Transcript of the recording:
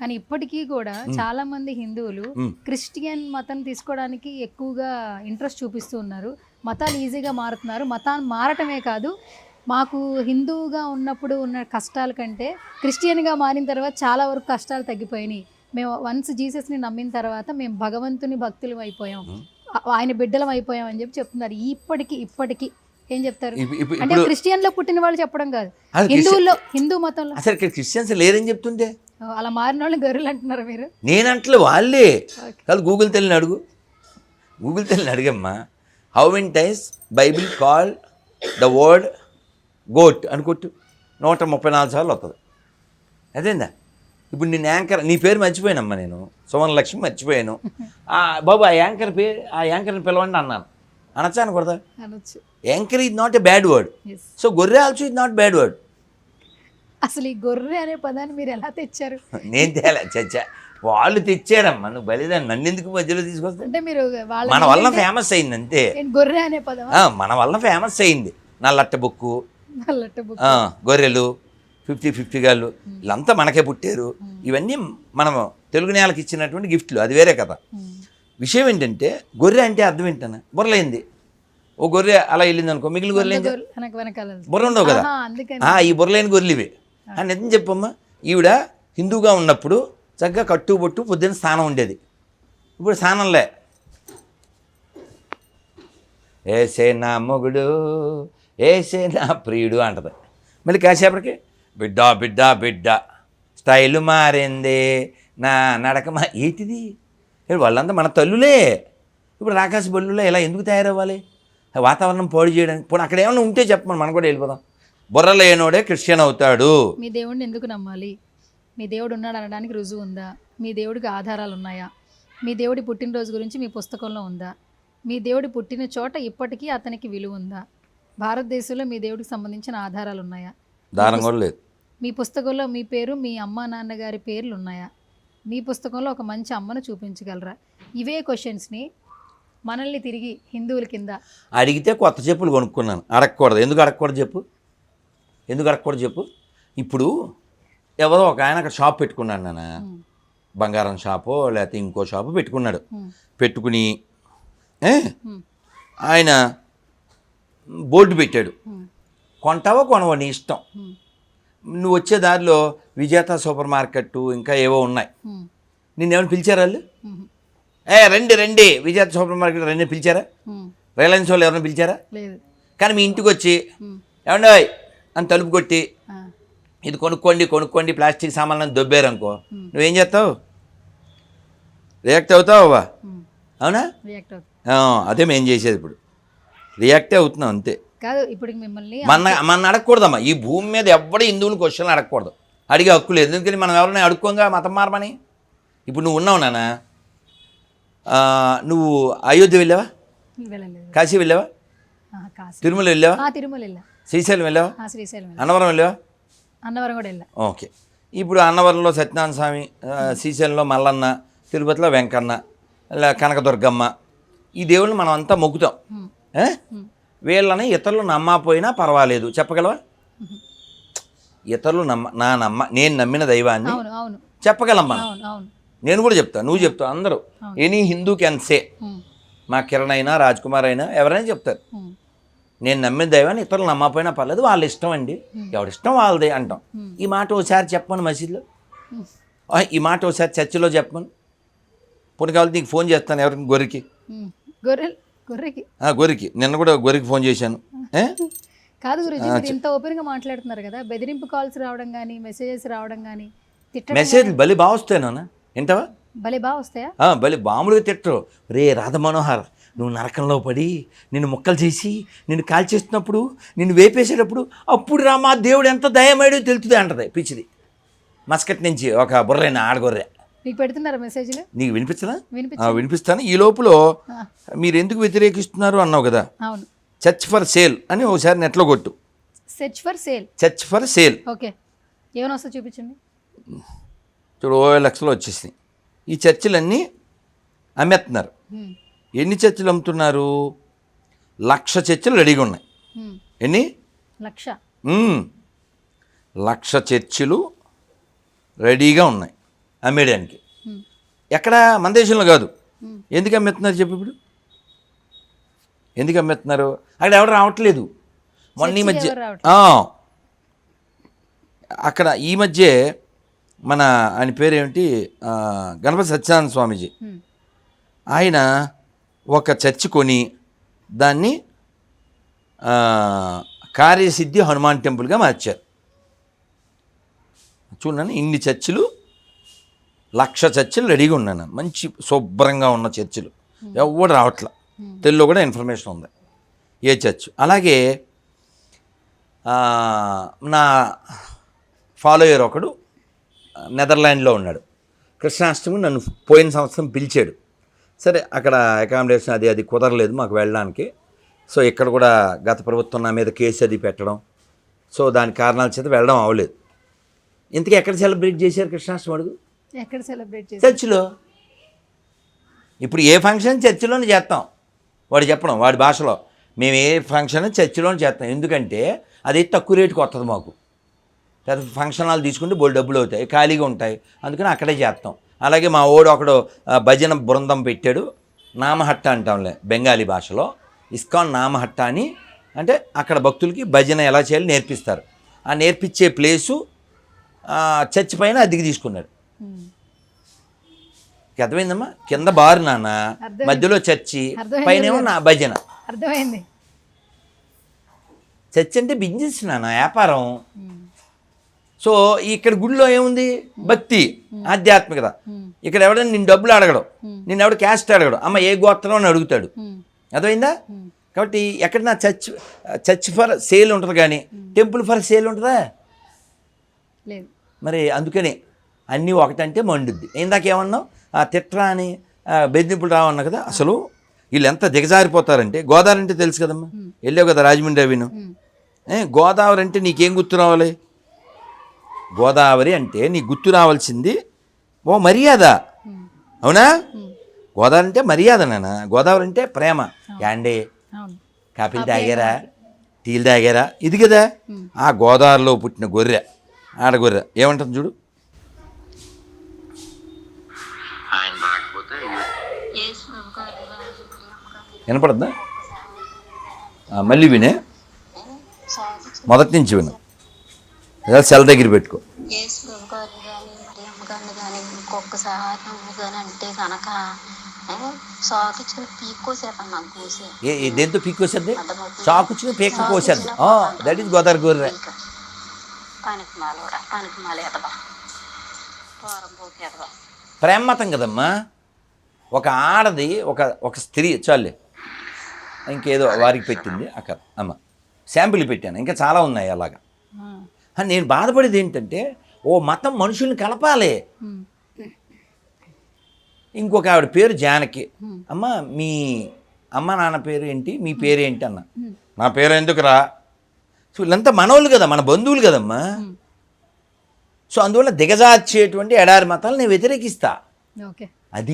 కానీ ఇప్పటికీ కూడా చాలా మంది హిందువులు. క్రిస్టియన్ మతం తీసుకోవడానికి ఎక్కువగా ఇంట్రెస్ట్ చూపిస్తూ ఉన్నారు. మతాలు ఈజీగా మారుతున్నారు. మతాన్ని మారటమే కాదు మాకు హిందువుగా ఉన్నప్పుడు ఉన్న కష్టాల కంటే క్రిస్టియన్గా మారిన తర్వాత చాలా వరకు కష్టాలు తగ్గిపోయినాయి. మేము వన్స్ జీసస్ని నమ్మిన తర్వాత మేము భగవంతుని భక్తులు అయిపోయాం. ఆయన బిడ్డలం అయిపోయాం అని చెప్పి చెప్తున్నారు. ఇప్పటికి ఇప్పటికి ఏం చెప్తారు? అంటే క్రిస్టియన్లో పుట్టిన వాళ్ళు చెప్పడం కాదు. హిందువుల్లో హిందూ మతంలో. అసలు ఇక్కడ క్రిస్టియన్స్ లేరని చెప్తుంటే? అలా మారిన వాళ్ళని గొర్రెలు అంటున్నారు మీరు. నేనంటలే వాళ్ళే. కాదు గూగుల్ తల్లిని అడుగు. గూగుల్ తల్లిని అడిగమ్మా. How many times Bible call the word goat అని కొట్టు. నూట ముప్పై నాలుగు సార్లు వస్తుంది అదేందా? ఇప్పుడు నేను యాంకర్ నీ పేరు మర్చిపోయానమ్మా నేను. సువర్ణ లక్ష్మి మర్చిపోయాను బాబు ఆ యాంకర్ పేరు ఆ యాంకర్ని పిలవండి అన్నాను. అనొచ్చా అనకూడదా? Anchor is not a bad word. So గొర్రె also is not bad word. అసలు ఈ గొర్రె అనే పదాన్ని మీరు ఎలా తెచ్చారు? నేను తేలే చచ్చా వాళ్ళు తెచ్చారమ్మా నువ్వు బలిదాన్ని నన్ను ఎందుకు మధ్యలో తీసుకొస్తా అంటే మీరు మన వల్ల ఫేమస్ అయింది అంతే. గొర్రె అనే పదం మన వల్ల ఫేమస్ అయింది. నల్లట్ట బుక్కు గొర్రెలు ఫిఫ్టీ ఫిఫ్టీ గాళ్ళు వీళ్ళంతా మనకే పుట్టారు. ఇవన్నీ మనం తెలుగు నేలకి ఇచ్చినటువంటి గిఫ్ట్లు అది వేరే కథ. విషయం ఏంటంటే గొర్రె అంటే అర్థం ఏంటన్నా? బుర్రలైంది ఓ గొర్రె అలా వెళ్ళింది అనుకో మిగిలిన గొర్రెలు వెనకాల బుర్ర ఉండవు కదా? ఈ బుర్రలేని గొర్రెలు ఇవే. అని నిజం చెప్పమ్మా ఈవిడ హిందూగా ఉన్నప్పుడు చక్కగా కట్టు బొట్టు పొద్దున్న స్నానం ఉండేది. ఇప్పుడు స్నానంలే ఏసే నా మొగుడు ఏసే నా ప్రియుడు అంటది. మళ్ళీ కాసేపటికి బిడ్డ బిడ్డ బిడ్డ స్టైలు మారింది నా నడక మా ఏంటిది? వాళ్ళంతా మన తల్లులే. ఇప్పుడు రాకాశ బల్లులో ఇలా ఎందుకు తయారవ్వాలి? వాతావరణం పాడు చేయడానికి పోనీ అక్కడ ఏమైనా ఉంటే చెప్పమని మనం కూడా వెళ్ళిపోదాం. బుర్ర లేనోడే క్రిస్టియన్ అవుతాడు. మీ దేవుడిని ఎందుకు నమ్మాలి? మీ దేవుడు ఉన్నాడు అనడానికి రుజువు ఉందా? మీ దేవుడికి ఆధారాలు ఉన్నాయా? మీ దేవుడి పుట్టినరోజు గురించి మీ పుస్తకంలో ఉందా? మీ దేవుడి పుట్టిన చోట ఇప్పటికీ అతనికి విలువ ఉందా? భారతదేశంలో మీ దేవుడికి సంబంధించిన ఆధారాలు ఉన్నాయా? దారం కూడా లేదు. మీ పుస్తకంలో మీ పేరు మీ అమ్మ నాన్నగారి పేర్లు ఉన్నాయా? మీ పుస్తకంలో ఒక మంచి అమ్మను చూపించగలరా? ఇవే క్వశ్చన్స్ని మనల్ని తిరిగి హిందువుల కింద అడిగితే కొత్త చెప్పులు కొనుక్కున్నాను. అడగకూడదు. ఎందుకు అడగకూడదు చెప్పు? ఎందుకు అడగకూడదు చెప్పు? ఇప్పుడు ఎవరో ఒక ఆయన అక్కడ షాప్ పెట్టుకున్నాడు నాన్న. బంగారం షాపో లేకపోతే ఇంకో షాపు పెట్టుకున్నాడు. పెట్టుకుని ఆయన బోర్డు పెట్టాడు. కొంటావో కొనవో నీ ఇష్టం? నువ్వు వచ్చే దారిలో విజేత సూపర్ మార్కెట్ ఇంకా ఏవో ఉన్నాయి. నిన్నేమైనా పిలిచారా వాళ్ళు? ఏ రండి రండి. విజేత సూపర్ మార్కెట్ రండి పిలిచారా? రిలయన్స్ వాళ్ళు ఎవరైనా పిలిచారా? లేదు. కానీ మీ ఇంటికి వచ్చి ఏమండి అని తలుపు కొట్టి ఇది కొనుక్కోండి కొనుక్కోండి ప్లాస్టిక్ సామాన్లను దొబ్బారు అనుకో నువ్వేం చేస్తావు? రియాక్ట్ అవుతావు అవునా? అదే మేము చేసేది ఇప్పుడు. రియాక్టే అవుతున్నాం అంతే. కాదు ఇప్పుడు మిమ్మల్ని మన మన అడగకూడదమ్మా. ఈ భూమి మీద ఎవ్వడు హిందువుని క్వశ్చన్లు అడగకూడదు. అడిగే హక్కు లేదు. ఎందుకని మనం ఎవరైనా అడుక్కోగా మతం మారమని? ఇప్పుడు నువ్వు ఉన్నావు నాన్న. నువ్వు అయోధ్య వెళ్ళావా? కాశీ వెళ్ళావా? తిరుమల వెళ్ళావా? తిరుమల వెళ్ళా. శ్రీశైలం వెళ్ళావా? శ్రీశైలం అన్నవరం వెళ్ళావా? అన్నవరం కూడా వెళ్ళా. ఓకే. ఇప్పుడు అన్నవరంలో సత్యనారాయణ స్వామి శ్రీశైలంలో మల్లన్న తిరుపతిలో వెంకన్న కనకదుర్గమ్మ ఈ దేవుళ్ళని మనం అంతా మొక్కుతాం వీళ్ళని ఇతరులు నమ్మకపోయినా పర్వాలేదు. చెప్పగలవా. ఇతరులు నమ్మ నా నమ్మ నేను నమ్మిన దైవాన్ని అవును అవును. చెప్పగలం మనం అవును అవును. నేను కూడా చెప్తాను నువ్వు చెప్తావు అందరూ. Any Hindu can say. మా కిరణ్ అయినా రాజ్ కుమార్ అయినా ఎవరైనా చెప్తారు. నేను నమ్మిన దైవాన్ని ఇతరులు నమ్మకపోయినా పర్లేదు వాళ్ళ ఇష్టం అండి. ఎవరిష్టం వాళ్ళదే అంటాం. ఈ మాట ఒకసారి చెప్పమని మసీదులో. ఈ మాట ఒకసారి చర్చిలో చెప్పమని. పొని కావాలి నీకు ఫోన్ చేస్తాను ఎవరికి గొర్రెకి. ఉమ్. గొర్రె గొర్రెకి. నిన్న కూడా గొర్రెకి ఫోన్ చేశాను? కాదు మీరు ఇంత ఓపెన్గా మాట్లాడుతున్నారు కదా. బెదిరింపు కాల్స్ రావడం కానీ మెసేజెస్ రావడం కానీ తిట్టడం మెసేజ్లు బలి బాగా వస్తాయి నాన్న. వింటావా? భలే బాగా వస్తాయా? ఆ, బలి బాములుగా తిట్టరు. రే రాధ మనోహర్ నువ్వు నరకంలో పడి నిన్ను ముక్కలు చేసి నిన్ను కాల్చేస్తున్నప్పుడు నిన్ను వేపేసేటప్పుడు అప్పుడు రా మా దేవుడు ఎంత దయమేడో తెలుస్తుంది అంటది పిచ్చిది. మస్కట్ నుంచి ఒక బుర్రైన ఆడగొర్రె. మీకు పెడుతున్నారా మెసేజ్లు నీకు వినిపించదా వినిపిస్తాను. ఈ లోపల మీరు ఎందుకు వ్యతిరేకిస్తున్నారు అన్నావు కదా? అవును. చర్చ్ ఫర్ సేల్ అని ఒకసారి నెట్లో కొట్టు. Search for sale church for sale okay. ఏమైనా వస్తా చూపించండి. చూడు ఓ లక్షలు వచ్చేసినాయి. ఈ చర్చిలన్నీ అమ్మేస్తున్నారు. ఎన్ని చర్చిలు అమ్ముతున్నారు? లక్ష చర్చిలు రెడీగా ఉన్నాయి. ఎన్ని? లక్ష. లక్ష చర్చిలు రెడీగా ఉన్నాయి. అమ్మేయడానికి ఎక్కడ మన దేశంలో కాదు. ఎందుకు అమ్మేస్తున్నారు చెప్పు ఇప్పుడు? ఎందుకు అమ్మేస్తున్నారు అక్కడ ఎవరు రావట్లేదు. మొన్న ఈ మధ్య. అక్కడ ఈ మధ్య మన ఆయన పేరేమిటి? గణపతి సత్యనారాయణ స్వామీజీ. ఆయన ఒక చర్చి కొని దాన్ని కార్యసిద్ధి హనుమాన్ టెంపుల్గా మార్చారు. చూడండి ఇన్ని చర్చిలు లక్ష చర్చిలు రెడీగా ఉన్నాను. మంచి శుభ్రంగా ఉన్న చర్చిలు. ఎవడు రావట్లా. తెలుగులో కూడా ఇన్ఫర్మేషన్ ఉంది. ఏ చర్చ్. అలాగే నా ఫాలోయర్ ఒకడు నెదర్లాండ్లో ఉన్నాడు. కృష్ణాష్టమి నన్ను పోయిన సంవత్సరం పిలిచాడు. సరే అక్కడ అకామిడేషన్ అది అది కుదరలేదు మాకు వెళ్ళడానికి. సో ఇక్కడ కూడా గత ప్రభుత్వం నా మీద కేసు అది పెట్టడం. సో దాని కారణాల చేత వెళ్ళడం అవ్వలేదు. ఇంతకీ ఎక్కడ సెలబ్రేట్ చేశారు కృష్ణాష్టమి అడుగు? ఎక్కడ సెలబ్రేట్ చేసి చర్చిలో. ఇప్పుడు ఏ ఫంక్షన్ చర్చిలోనే చేస్తాం. వాడు చెప్పడం వాడి భాషలో. మేము ఏ ఫంక్షన్ చర్చిలోనే చేస్తాం. ఎందుకంటే అది తక్కువ రేటుకి వస్తుంది మాకు. పెద్ద ఫంక్షన్ హాల్ తీసుకుంటే బోల్ డబ్బులు అవుతాయి ఖాళీగా ఉంటాయి. అందుకని అక్కడే చేస్తాం. అలాగే మా ఓడు ఒకడు భజన బృందం పెట్టాడు. నామహట్ట అంటాంలే బెంగాలీ భాషలో. ఇస్కాన్ నామహట్ట అని. అంటే అక్కడ భక్తులకి భజన ఎలా చేయాలో నేర్పిస్తారు. ఆ నేర్పించే ప్లేసు చర్చి చర్చ్ పైన అద్దెకి తీసుకున్నాడు. అర్థమైందమ్మా? కింద బారు నాన్న. మధ్యలో చర్చి పైనేమో నా భజన. అర్థమైంది. చర్చ్ అంటే బిజినెస్ నాన్న వ్యాపారం. సో ఇక్కడ గుడిలో ఏముంది? భక్తి ఆధ్యాత్మికత. ఇక్కడ ఎవడైనా నిన్ను డబ్బులు అడగడు. నిన్ను ఎవడు క్యాస్ట్ అడగడు అమ్మ ఏ గోత్రం అని అడుగుతాడు. అర్థమైందా. కాబట్టి ఎక్కడ నా చర్చ్ చర్చ్ ఫర్ సేల్ ఉంటుంది కానీ టెంపుల్ ఫర్ సేల్ ఉంటుందా? లేదు. మరి అందుకనే అన్నీ ఒకటంటే మండుద్ది. ఇందాకేమన్నావు? ఆ తిట్రా అని ఆ, బెదిరింపులు రావన్నా కదా అసలు వీళ్ళు ఎంత దిగజారిపోతారంటే గోదావరి అంటే తెలుసు కదమ్మా. వెళ్ళావు కదా రాజమండ్రి అవిను. గోదావరి అంటే నీకేం గుర్తు రావాలి? గోదావరి అంటే నీ గుర్తు రావాల్సింది ఓ మర్యాద. అవునా. గోదావరి అంటే మర్యాద నాన్న. గోదావరి అంటే ప్రేమ. యాండే. కాఫీలు తాగారా? టీలు తాగారా? ఇది కదా. ఆ గోదావరిలో పుట్టిన గొర్రె ఆడ గొర్రె ఏమంటుంది చూడు? వినపడుతుందా ఆ, మళ్ళీ వినే. మొదటి నుంచి విను. లేదా సెల్ దగ్గర పెట్టుకో. యేసు గారు కానీ అంటే కనుక ఏ ఏ దేంతో పీక్ పీక కోసేద్ది దట్ ఈస్ గోదావరి గొర్రె. పనికి మాలోడా పనికి మాల ఎదవా. దూరం పోకి ఎదవా. ప్రేమ మతం కదమ్మా. ఒక ఆడది ఒక ఒక స్త్రీ చాలే. ఇంకేదో వారికి పెట్టింది అక్కడ అమ్మ. శాంపిల్ పెట్టాను. ఇంకా చాలా ఉన్నాయి అలాగా. నేను బాధపడేది ఏంటంటే ఓ మతం మనుషుల్ని కలపాలి. ఇంకొక ఆవిడ పేరు జానకి. అమ్మ మీ అమ్మ నాన్న పేరు ఏంటి? మీ పేరు ఏంటి అన్న. నా పేరు ఎందుకురా? సో వీళ్ళంతా మనోళ్ళు కదా మన బంధువులు కదమ్మా. సో అందువల్ల దిగజార్చేటువంటి ఎడారి మతాలు నేను వ్యతిరేకిస్తా. ఓకే. అది.